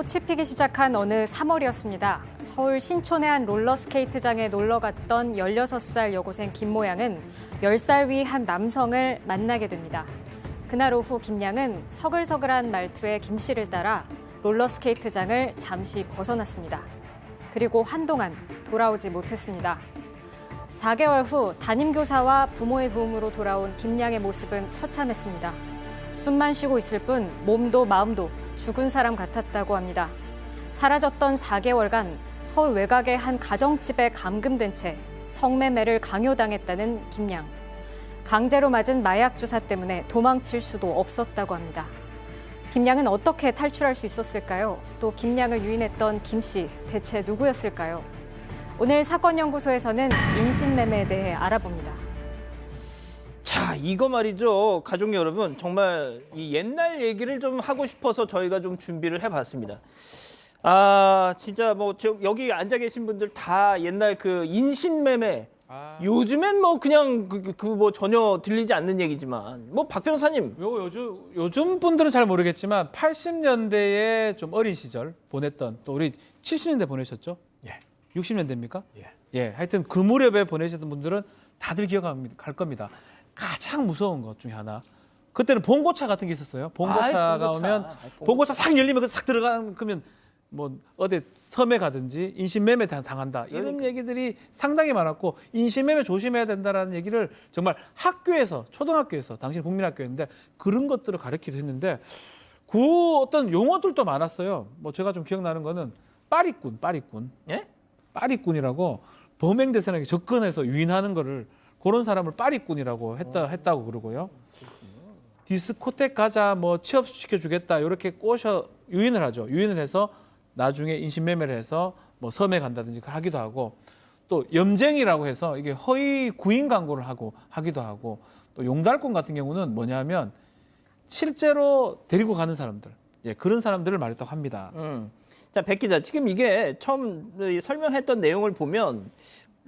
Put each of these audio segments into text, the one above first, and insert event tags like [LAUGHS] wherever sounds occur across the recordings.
꽃이 피기 시작한 어느 3월이었습니다. 서울 신촌의 한 롤러스케이트장에 놀러 갔던 16살 여고생 김 모양은 10살 위 한 남성을 만나게 됩니다. 그날 오후 김 양은 서글서글한 말투의 김 씨를 따라 롤러스케이트장을 잠시 벗어났습니다. 그리고 한동안 돌아오지 못했습니다. 4개월 후 담임교사와 부모의 도움으로 돌아온 김 양의 모습은 처참했습니다. 숨만 쉬고 있을 뿐 몸도 마음도 죽은 사람 같았다고 합니다. 사라졌던 4개월간 서울 외곽의 한 가정집에 감금된 채 성매매를 강요당했다는 김양. 강제로 맞은 마약 주사 때문에 도망칠 수도 없었다고 합니다. 김양은 어떻게 탈출할 수 있었을까요? 또 김양을 유인했던 김 씨 대체 누구였을까요? 오늘 사건연구소에서는 인신매매에 대해 알아봅니다. 자, 이거 말이죠. 가족 여러분, 정말 이 옛날 얘기를 좀 하고 싶어서 저희가 좀 준비를 해봤습니다. 아, 진짜 뭐 저, 여기 앉아 계신 분들 다 옛날 그 인신매매. 요즘엔 뭐 그냥 그 뭐 전혀 들리지 않는 얘기지만 뭐 박 변호사님 요 요즘 요즘 분들은 잘 모르겠지만 80년대에 좀 어린 시절 보냈던 또 우리 70년대 보내셨죠? 예. 60년대입니까? 예. 예. 하여튼 그 무렵에 보내셨던 분들은 다들 기억할 겁니다. 가장 무서운 것 중에 하나. 그때는 봉고차 같은 게 있었어요. 봉고차가 봉고차. 오면 아이, 봉고차. 봉고차 싹 열리면 그싹 들어가면 그러면 뭐 어디 섬에 가든지 인신매매 당- 당한다 이런 그러니까. 얘기들이 상당히 많았고 인신매매 조심해야 된다라는 얘기를 정말 학교에서 초등학교에서 당시 국민학교였는데 그런 것들을 가르치기도 했는데 그 어떤 용어들도 많았어요. 뭐 제가 좀 기억나는 거는 빠리꾼, 빠리꾼, 예? 빠리꾼이라고 범행 대상에게 접근해서 유인하는 거를 그런 사람을 빠리꾼이라고 했다 했다고 그러고요. 디스코텍 가자 뭐 취업 시켜 주겠다 이렇게 꼬셔 유인을 하죠. 유인을 해서 나중에 인신매매를 해서 뭐 섬에 간다든지 그걸 하기도 하고 또 염쟁이라고 해서 이게 허위 구인 광고를 하고 하기도 하고 또 용달꾼 같은 경우는 뭐냐면 실제로 데리고 가는 사람들 예 그런 사람들을 말했다고 합니다. 음. 자, 백 기자, 지금 이게 처음 이 설명했던 내용을 보면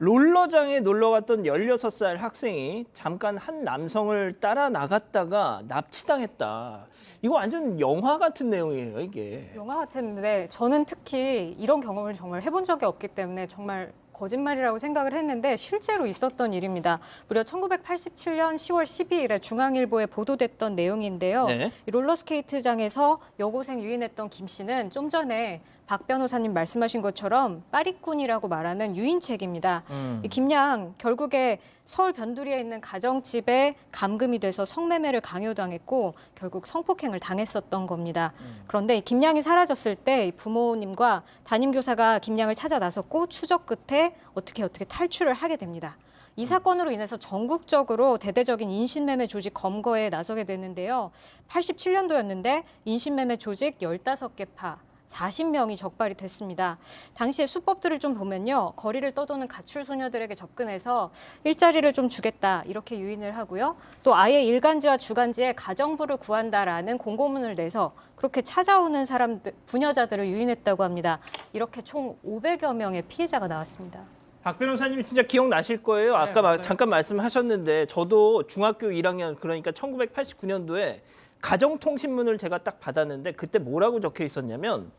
롤러장에 놀러 갔던 16살 학생이 잠깐 한 남성을 따라 나갔다가 납치당했다. 이거 완전 영화 같은 내용이에요, 이게. 영화 같았는데 저는 특히 이런 경험을 정말 해본 적이 없기 때문에 정말 거짓말이라고 생각을 했는데 실제로 있었던 일입니다. 무려 1987년 10월 12일에 중앙일보에 보도됐던 내용인데요. 네. 이 롤러스케이트장에서 여고생 유인했던 김 씨는 좀 전에 박 변호사님 말씀하신 것처럼 빠리꾼이라고 말하는 유인책입니다. 음. 이 김양 결국에 서울 변두리에 있는 가정집에 감금이 돼서 성매매를 강요당했고 결국 성폭행을 당했었던 겁니다. 그런데 이 김양이 사라졌을 때이 부모님과 담임 교사가 김양을 찾아 나섰고 추적 끝에 어떻게 어떻게 탈출을 하게 됩니다. 이 사건으로 인해서 전국적으로 대대적인 인신매매 조직 검거에 나서게 됐는데요. 87년도였는데 인신매매 조직 15개 파 40명이 적발이 됐습니다. 당시의 수법들을 좀 보면요. 거리를 떠도는 가출 소녀들에게 접근해서 일자리를 좀 주겠다 이렇게 유인을 하고요. 또 아예 일간지와 주간지에 가정부를 구한다라는 공고문을 내서 그렇게 찾아오는 사람들 부녀자들을 유인했다고 합니다. 이렇게 총 500여 명의 피해자가 나왔습니다. 박 변호사님 진짜 기억나실 거예요. 아까 마- 맞아요. 잠깐 말씀하셨는데 저도 중학교 1학년 그러니까 1989년도에 가정통신문을 제가 딱 받았는데 그때 뭐라고 적혀 있었냐면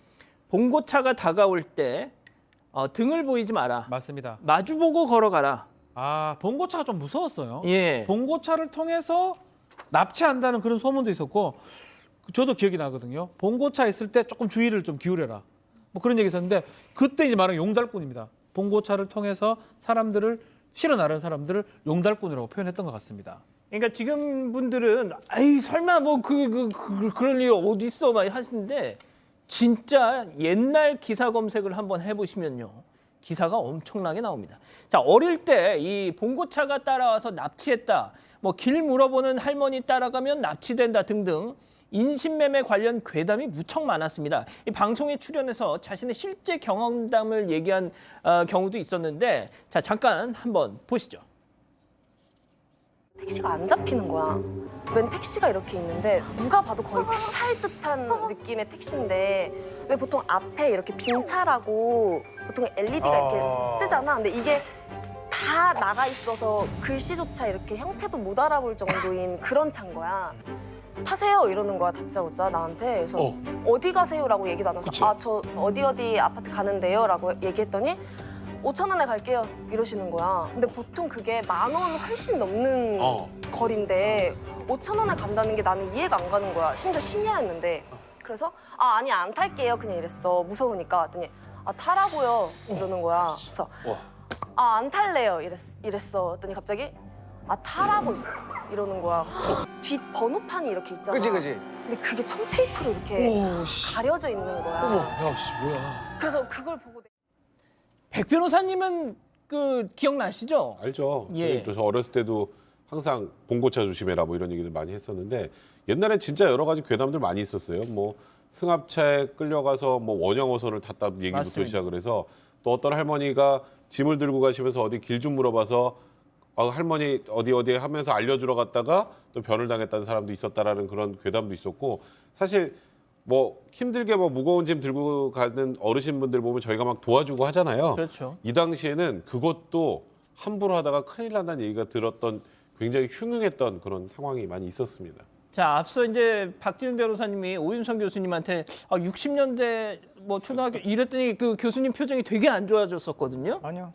봉고차가 다가올 때 어, 등을 보이지 마라. 맞습니다. 마주보고 걸어가라. 아 봉고차가 좀 무서웠어요. 예. 봉고차를 통해서 납치한다는 그런 소문도 있었고 저도 기억이 나거든요. 봉고차 있을 때 조금 주의를 좀 기울여라. 뭐 그런 얘기 있었는데 그때 이제 말하는 용달꾼입니다. 봉고차를 통해서 사람들을 실어 나르는 사람들을 용달꾼이라고 표현했던 것 같습니다. 그러니까 지금 분들은 아이 설마 뭐그 그 그, 그, 런 일이 어디 있어 막 하시는데 진짜 옛날 기사 검색을 한번 해보시면요 기사가 엄청나게 나옵니다. 자 어릴 때 이 봉고차가 따라와서 납치했다, 뭐 길 물어보는 할머니 따라가면 납치된다 등등 인신매매 관련 괴담이 무척 많았습니다. 이 방송에 출연해서 자신의 실제 경험담을 얘기한 어, 경우도 있었는데 자 잠깐 한번 보시죠. 택시가 안 잡히는 거야. 웬 택시가 이렇게 있는데 누가 봐도 거의 폐차할 듯한 느낌의 택시인데 왜 보통 앞에 이렇게 빈 차라고 보통 LED가 이렇게 아. 뜨잖아. 근데 이게 다 나가 있어서 글씨조차 이렇게 형태도 못 알아볼 정도인 그런 차인 거야. 타세요 이러는 거야 다짜고짜 나한테 그래서 어. 어. 디 가세요라고 얘기도 안 하면서 그치. 아 저 어디 어디 아파트 가는데요라고 얘기했더니 5천 원에 갈게요. 이러시는 거야. 근데 보통 그게 만 원 훨씬 넘는 어. 거리인데 5천 원에 간다는 게 나는 이해가 안 가는 거야. 심지어 심야였는데. 그래서 아 아니 안 탈게요. 그냥 이랬어. 무서우니까 했더니 아 타라고요. 이러는 거야. 그래서 와. 아 안 탈래요. 이랬, 이랬어. 했더니 갑자기 아 타라고 이러는 거야. 뒷 번호판이 이렇게 있잖아. 그지 그지. 근데 그게 청테이프로 이렇게 오 씨. 가려져 있는 거야. 어머, 야 씨 뭐야. 그래서 그걸 보고 내- 백 변호사님은 그 기억나시죠? 알죠. 예. 예. 저 어렸을 때도 항상 봉고차 조심해라 뭐 이런 얘기들 많이 했었는데 옛날엔 진짜 여러 가지 괴담들 많이 있었어요. 뭐 승합차에 끌려가서 뭐 원형어선을 탔다 얘기부터 맞습니다. 시작을 해서 또 어떤 할머니가 짐을 들고 가시면서 어디 길 좀 물어봐서 아, 할머니 어디 어디 하면서 알려주러 갔다가 또 변을 당했다는 사람도 있었다라는 그런 괴담도 있었고 사실 뭐 힘들게 뭐 무거운 짐 들고 가는 어르신분들 보면 저희가 막 도와주고 하잖아요. 그렇죠. 이 당시에는 그것도 함부로 하다가 큰일 난다는 얘기가 들었던 굉장히 흉흉했던 그런 상황이 많이 있었습니다. 자, 앞서 이제 박지훈 변호사님이 오윤성 교수님한테 아, 60년대 뭐 초등학교 이랬더니 그 교수님 표정이 되게 안 좋아졌었거든요. 아니요.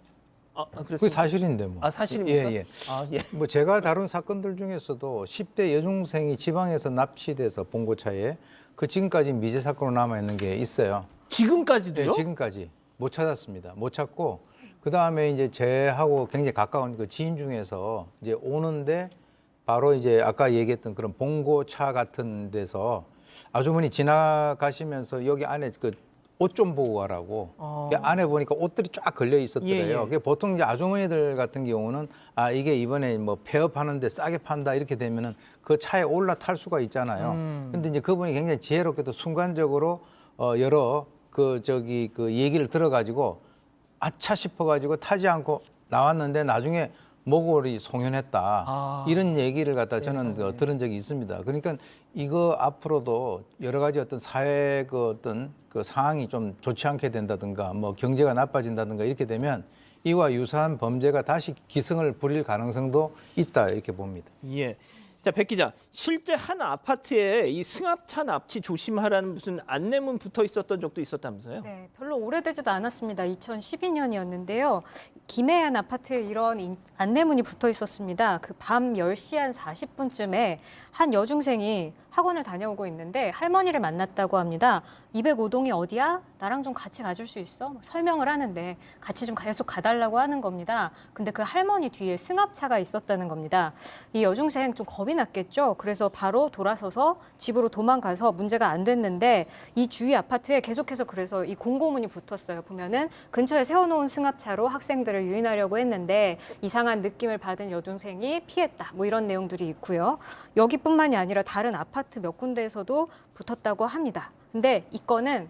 아, 아, 그게 그랬어요? 사실인데 뭐. 아, 사실입니까? 예, 예. 아, 예. 뭐 제가 다룬 사건들 중에서도 10대 여중생이 지방에서 납치돼서 봉고차에 그 지금까지 미제 사건으로 남아 있는 게 있어요. 지금까지도요? 네, 지금까지 못 찾았습니다. 못 찾고 그 다음에 이제 제하고 굉장히 가까운 그 지인 중에서 이제 오는데 바로 이제 아까 얘기했던 그런 봉고차 같은 데서 아주머니 지나가시면서 여기 안에 그 옷 좀 보고 가라고 어. 그 안에 보니까 옷들이 쫙 걸려 있었더래요. 예, 예. 그게 보통 이제 아주머니들 같은 경우는 아 이게 이번에 뭐 폐업하는데 싸게 판다 이렇게 되면은 그 차에 올라탈 수가 있잖아요. 음. 근데 이제 그분이 굉장히 지혜롭게도 순간적으로 어 여러 그 저기 그 얘기를 들어가지고 아차 싶어가지고 타지 않고 나왔는데 나중에 목골이 송연했다 아. 이런 얘기를 갖다 저는 그 들은 적이 있습니다. 그러니까 이거 앞으로도 여러 가지 어떤 사회 그 어떤 그 상황이 좀 좋지 않게 된다든가 뭐 경제가 나빠진다든가 이렇게 되면 이와 유사한 범죄가 다시 기승을 부릴 가능성도 있다 이렇게 봅니다. 예. 자, 백 기자. 실제 한 아파트에 이 승합차 납치 조심하라는 무슨 안내문 붙어 있었던 적도 있었다면서요? 네, 별로 오래되지도 않았습니다. 2012년이었는데요. 김해안 아파트에 이런 인- 안내문이 붙어 있었습니다. 그 밤 10시 한 40분쯤에 한 여중생이 학원을 다녀오고 있는데 할머니를 만났다고 합니다. 205동이 어디야? 나랑 좀 같이 가줄 수 있어? 막 설명을 하는데 같이 좀 계속 가달라고 하는 겁니다. 근데 그 할머니 뒤에 승합차가 있었다는 겁니다. 이 여중생 좀 겁이 났겠죠. 그래서 바로 돌아서서 집으로 도망가서 문제가 안 됐는데 이 주위 아파트에 계속해서 그래서 이 공고문이 붙었어요. 보면은 근처에 세워놓은 승합차로 학생들을 유인하려고 했는데 이상한 느낌을 받은 여중생이 피했다. 뭐 이런 내용들이 있고요. 여기뿐만이 아니라 다른 아파트 몇 군데에서도 붙었다고 합니다. 근데 이 건은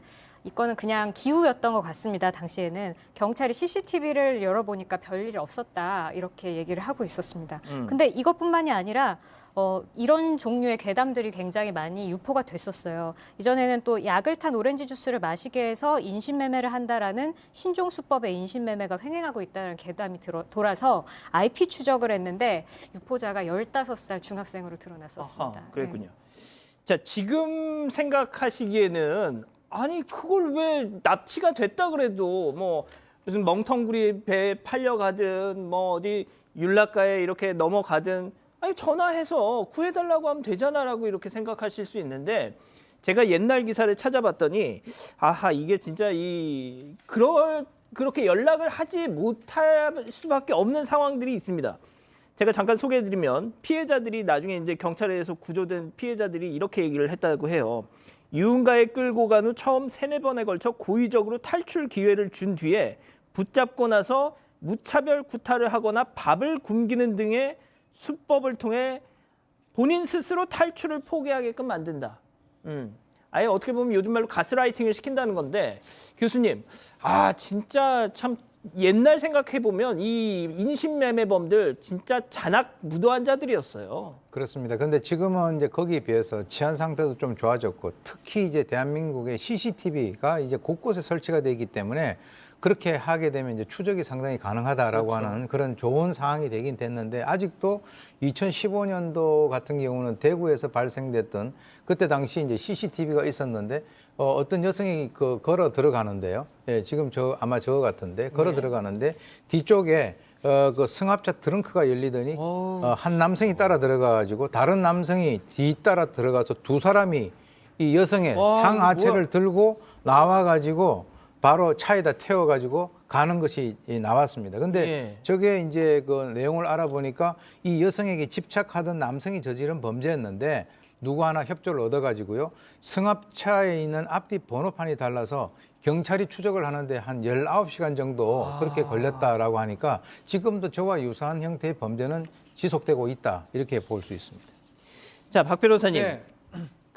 이 건은 그냥 기우였던 것 같습니다. 당시에는 경찰이 CCTV를 열어보니까 별일 없었다 이렇게 얘기를 하고 있었습니다. 근데 이것뿐만이 아니라 어, 이런 종류의 괴담들이 굉장히 많이 유포가 됐었어요. 이전에는 또 약을 탄 오렌지 주스를 마시게 해서 인신매매를 한다라는 신종 수법의 인신매매가 횡행하고 있다는 괴담이 들어, 돌아서 IP 추적을 했는데 유포자가 15살 중학생으로 드러났었습니다. 아하, 그랬군요. 자, 지금 생각하시기에는 아니 그걸 왜 납치가 됐다 그래도 뭐 무슨 멍텅구리 배 팔려가든 뭐 어디 율락가에 이렇게 넘어가든 아니 전화해서 구해달라고 하면 되잖아라고 이렇게 생각하실 수 있는데 제가 옛날 기사를 찾아봤더니 아하 이게 진짜 이 그럴 그렇게 연락을 하지 못할 수밖에 없는 상황들이 있습니다. 제가 잠깐 소개해드리면 피해자들이 나중에 이제 경찰에 의해서 구조된 피해자들이 이렇게 얘기를 했다고 해요. 유흥가에 끌고 간 후 처음 세네 번에 걸쳐 고의적으로 탈출 기회를 준 뒤에 붙잡고 나서 무차별 구타를 하거나 밥을 굶기는 등의 수법을 통해 본인 스스로 탈출을 포기하게끔 만든다. 음. 아예 어떻게 보면 요즘 말로 가스라이팅을 시킨다는 건데 교수님, 아 진짜 참 옛날 생각해 보면 이 인신매매범들 진짜 잔악 무도한 자들이었어요. 그렇습니다. 근데 지금은 이제 거기에 비해서 치안 상태도 좀 좋아졌고 특히 이제 대한민국의 CCTV가 이제 곳곳에 설치가 되기 때문에 그렇게 하게 되면 이제 추적이 상당히 가능하다라고 그렇죠. 하는 그런 좋은 상황이 되긴 됐는데 아직도 2015년도 같은 경우는 대구에서 발생됐던 그때 당시 이제 CCTV가 있었는데 어, 어떤 여성이 그 걸어 들어가는데요. 예, 지금 저 아마 저거 같은데 걸어 들어가는데 뒤쪽에 어, 그 승합차 트렁크가 열리더니 어, 한 남성이 따라 들어가가지고 다른 남성이 뒤 따라 들어가서 두 사람이 이 여성의 와, 상하체를 이거 들고 나와가지고 바로 차에다 태워가지고 가는 것이 이 나왔습니다. 근데 예. 저게 이제 그 내용을 알아보니까 이 여성에게 집착하던 남성이 저지른 범죄였는데 누구 하나 협조를 얻어가지고요. 승합차에 있는 앞뒤 번호판이 달라서 경찰이 추적을 하는데 한 19시간 정도 그렇게 걸렸다라고 하니까 지금도 저와 유사한 형태의 범죄는 지속되고 있다. 이렇게 볼 수 있습니다. 자, 박 변호사님. 네.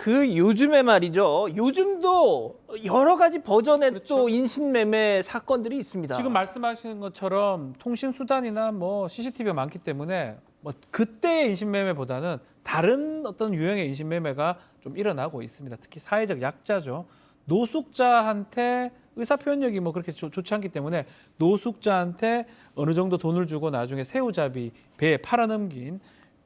그 요즘에 말이죠. 요즘도 여러 가지 버전의 또 인신매매 사건들이 있습니다. 지금 말씀하시는 것처럼 통신 수단이나 뭐 CCTV가 많기 때문에 뭐 그때의 인신매매보다는 다른 어떤 유형의 인신매매가 좀 일어나고 있습니다. 특히 사회적 약자죠. 노숙자한테 의사 표현력이 뭐 그렇게 좋- 좋지 않기 때문에 노숙자한테 어느 정도 돈을 주고 나중에 새우잡이 배에 팔아넘긴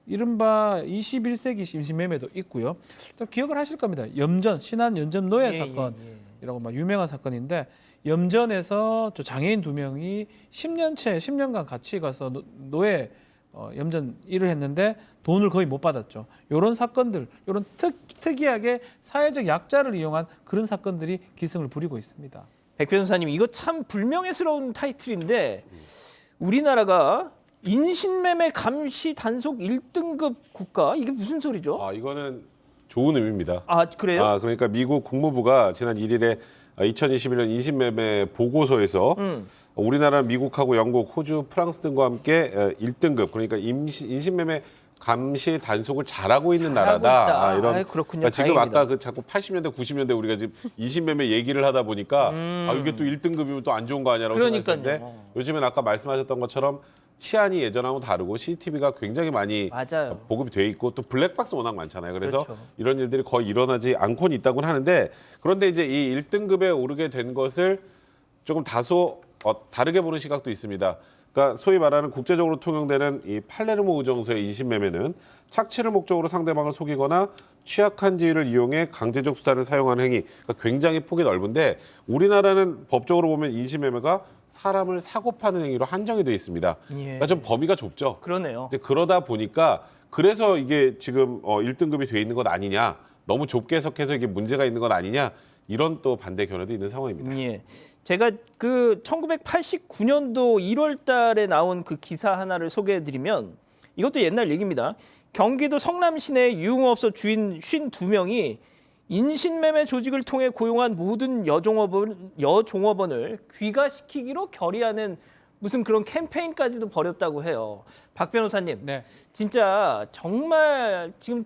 이른바 21세기 인신매매도 있고요. 또 기억을 하실 겁니다. 염전 신안 염전 노예 예, 사건 예, 예. 이라고 막 유명한 사건인데 염전에서 저 장애인 두 명이 10년째 10년간 같이 가서 노- 노예 어, 염전 일을 했는데 돈을 거의 못 받았죠. 이런 사건들, 이런 특, 특이하게 사회적 약자를 이용한 그런 사건들이 기승을 부리고 있습니다. 백 변호사님 이거 참 불명예스러운 타이틀인데 우리나라가 인신매매 감시 단속 1등급 국가 이게 무슨 소리죠? 아 이거는 좋은 의미입니다. 아 그래요? 아, 그러니까 미국 국무부가 지난 1일에 2021년 인신매매 보고서에서 음. 우리나라 미국하고 영국, 호주, 프랑스 등과 함께 1등급 그러니까 임시, 인신매매 감시 단속을 잘하고 있는 잘하고 나라다. 있다. 아, 이런 아이, 그렇군요. 그러니까 지금 다행입니다. 아까 그 자꾸 80년대, 90년대 우리가 지금 [LAUGHS] 인신매매 얘기를 하다 보니까 아 이게 또 1등급이면 또 안 좋은 거 아니야라고 음. 그러니까요. 생각했는데 요즘엔 아까 말씀하셨던 것처럼 치안이 예전하고 다르고 CCTV가 굉장히 많이 맞아요. 보급이 돼 있고 또 블랙박스 워낙 많잖아요. 그래서 그렇죠. 이런 일들이 거의 일어나지 않고는 있다고는 하는데 그런데 이제 이 1등급에 오르게 된 것을 조금 다소 어, 다르게 보는 시각도 있습니다. 그러니까 소위 말하는 국제적으로 통용되는 이 팔레르모 의정서의 인신매매는 착취를 목적으로 상대방을 속이거나 취약한 지위를 이용해 강제적 수단을 사용하는 행위. 그러니까 굉장히 폭이 넓은데 우리나라는 법적으로 보면 인신매매가 사람을 사고 파는 행위로 한정이 돼 있습니다. 예. 그러니까 좀 범위가 좁죠. 그러네요. 이제 그러다 보니까 그래서 이게 지금 어 1등급이 돼 있는 것 아니냐. 너무 좁게 해석해서 이게 문제가 있는 것 아니냐. 이런 또 반대 견해도 있는 상황입니다. 예. 제가 그 1989년도 1월 달에 나온 그 기사 하나를 소개해 드리면 이것도 옛날 얘기입니다. 경기도 성남 시내 유흥업소 주인 52명이 인신매매 조직을 통해 고용한 모든 여종업원, 여종업원을 귀가시키기로 결의하는 무슨 그런 캠페인까지도 벌였다고 해요. 박 변호사님, 네. 진짜 정말 지금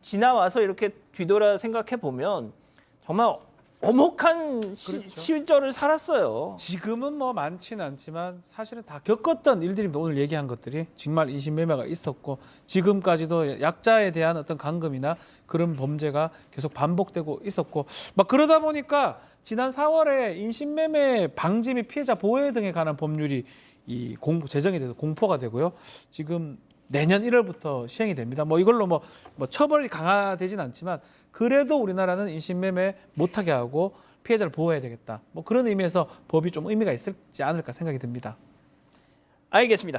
지나와서 이렇게 뒤돌아 생각해 보면 정말 엄혹한 시, 시절을 살았어요. 지금은 뭐 많지는 않지만 사실은 다 겪었던 일들입니다. 오늘 얘기한 것들이 정말 인신매매가 있었고 지금까지도 약자에 대한 어떤 감금이나 그런 범죄가 계속 반복되고 있었고 막 그러다 보니까 지난 4월에 인신매매 방지 및 피해자 보호 등에 관한 법률이 이 공부 제정이 돼서 공포가 되고요. 지금 내년 1월부터 시행이 됩니다. 뭐 이걸로 뭐, 뭐 처벌이 강화되진 않지만 그래도 우리나라는 인신매매 못하게 하고 피해자를 보호해야 되겠다. 뭐 그런 의미에서 법이 좀 의미가 있을지 않을까 생각이 듭니다. 알겠습니다.